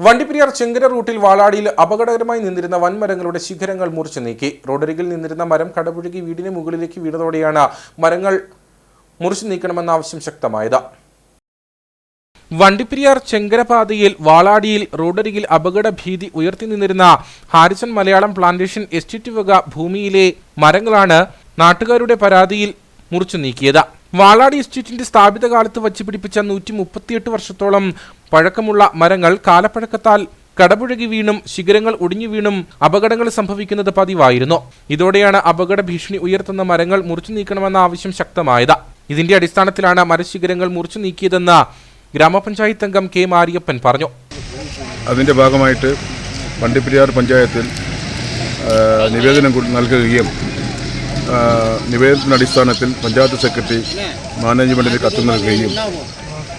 വണ്ടിപ്പെരിയാർ ചെങ്കര റൂട്ടിൽ വാളാടിയിൽ അപകടകരമായി നിന്നിരുന്ന വൻമരങ്ങളുടെ ശിഖരങ്ങൾ മുറിച്ചു നീക്കി. റോഡരികിൽ നിന്നിരുന്ന മരം കടപുഴകി വീടിന് മുകളിലേക്ക് വീണതോടെയാണ് മരങ്ങൾ മുറിച്ചു നീക്കണമെന്ന ആവശ്യം ശക്തമായത്. വണ്ടിപ്പെരിയാർ ചെങ്കരപാതയിൽ വാളാടിയിൽ റോഡരികിൽ അപകട ഭീതി ഉയർത്തി നിന്നിരുന്ന ഹാരിസൺ മലയാളം പ്ലാന്റേഷൻ എസ്റ്റേറ്റ് വക ഭൂമിയിലെ മരങ്ങളാണ് നാട്ടുകാരുടെ പരാതിയിൽ മുറിച്ചു നീക്കിയത്. വാളാടി ഇൻസ്റ്റിറ്റ്യൂട്ടിന്റെ സ്ഥാപിത കാലത്ത് വച്ച് പിടിപ്പിച്ച നൂറ്റി മുപ്പത്തിയെട്ട് വർഷത്തോളം പഴക്കമുള്ള മരങ്ങൾ കാലപ്പഴക്കത്താൽ കടപുഴകി വീണും ശിഖരങ്ങൾ ഒടിഞ്ഞു വീണും അപകടങ്ങൾ സംഭവിക്കുന്നത് പതിവായിരുന്നു. ഇതോടെയാണ് അപകട ഭീഷണി ഉയർത്തുന്ന മരങ്ങൾ മുറിച്ചു നീക്കണമെന്ന ആവശ്യം ശക്തമായത്. ഇതിന്റെ അടിസ്ഥാനത്തിലാണ് മരശിഖരങ്ങൾ മുറിച്ചു നീക്കിയതെന്ന് ഗ്രാമപഞ്ചായത്ത് അംഗം കെ മാരിയപ്പൻ പറഞ്ഞു. അതിന്റെ ഭാഗമായിട്ട് വണ്ടിപ്പെരിയാർ പഞ്ചായത്തിൽ നിവേദനം നൽകുകയും നിവേദനത്തിന്റെ അടിസ്ഥാനത്തിൽ പഞ്ചായത്ത് സെക്രട്ടറി മാനേജ്മെന്റിന് കത്ത് നൽകുകയും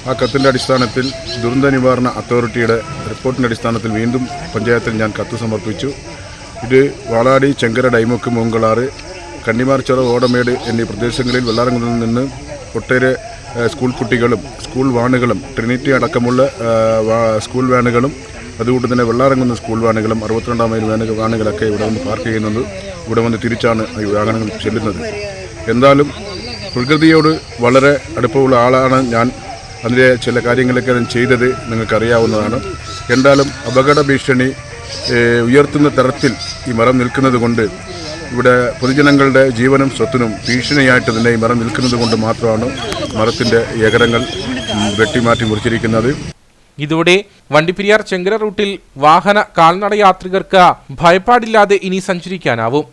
ആ കത്തിന്റെ അടിസ്ഥാനത്തിൽ ദുരന്ത നിവാരണ അതോറിറ്റിയുടെ റിപ്പോർട്ടിന്റെ അടിസ്ഥാനത്തിൽ വീണ്ടും പഞ്ചായത്തിൽ ഞാൻ കത്ത് സമർപ്പിച്ചു. ഇത് വാളാടി ചെങ്കര ഡൈമുക്ക് മൂങ്കളാറ് കണ്ണിമാർച്ചിറ ഓടമേട് എന്നീ പ്രദേശങ്ങളിൽ വെള്ളാറങ്ങളിൽ നിന്ന് ഒട്ടേറെ സ്കൂൾ കുട്ടികളും സ്കൂൾ വാണുകളും ട്രിനിറ്റി അടക്കമുള്ള സ്കൂൾ വാനുകളും അതുകൊണ്ട് തന്നെ വെള്ളാറങ്ങുന്ന സ്കൂൾ വാനുകളും അറുപത്തിരണ്ടാം മൈൽ വാനുകളൊക്കെ ഇവിടെ വന്ന് പാർക്ക് ചെയ്യുന്നത് ഇവിടെ വന്ന് തിരിച്ചാണ് ഈ വാഹനങ്ങൾ ചെല്ലുന്നത്. എന്തായാലും പ്രകൃതിയോട് വളരെ അടുപ്പമുള്ള ആളാണ് ഞാൻ. അതിന്റെ ചില കാര്യങ്ങളൊക്കെ ചെയ്തത് നിങ്ങൾക്കറിയാവുന്നതാണ്. എന്തായാലും അപകട ഭീഷണി ഉയർത്തുന്ന തരത്തിൽ ഈ മരം നിൽക്കുന്നത് കൊണ്ട് ഇവിടെ പൊതുജനങ്ങളുടെ ജീവനും സ്വത്തിനും ഭീഷണിയായിട്ട് തന്നെ ഈ മരം നിൽക്കുന്നത് കൊണ്ട് മാത്രമാണ് മരത്തിന്റെ ഏകരങ്ങൾ വെട്ടിമാറ്റി മുറിച്ചിരിക്കുന്നത്. ഇതോടെ വണ്ടിപ്പെരിയാർ ചെങ്കര റൂട്ടിൽ വാഹന കാൽനട യാത്രികർക്ക് ഭയപ്പാടില്ലാതെ ഇനി സഞ്ചരിക്കാനാവും.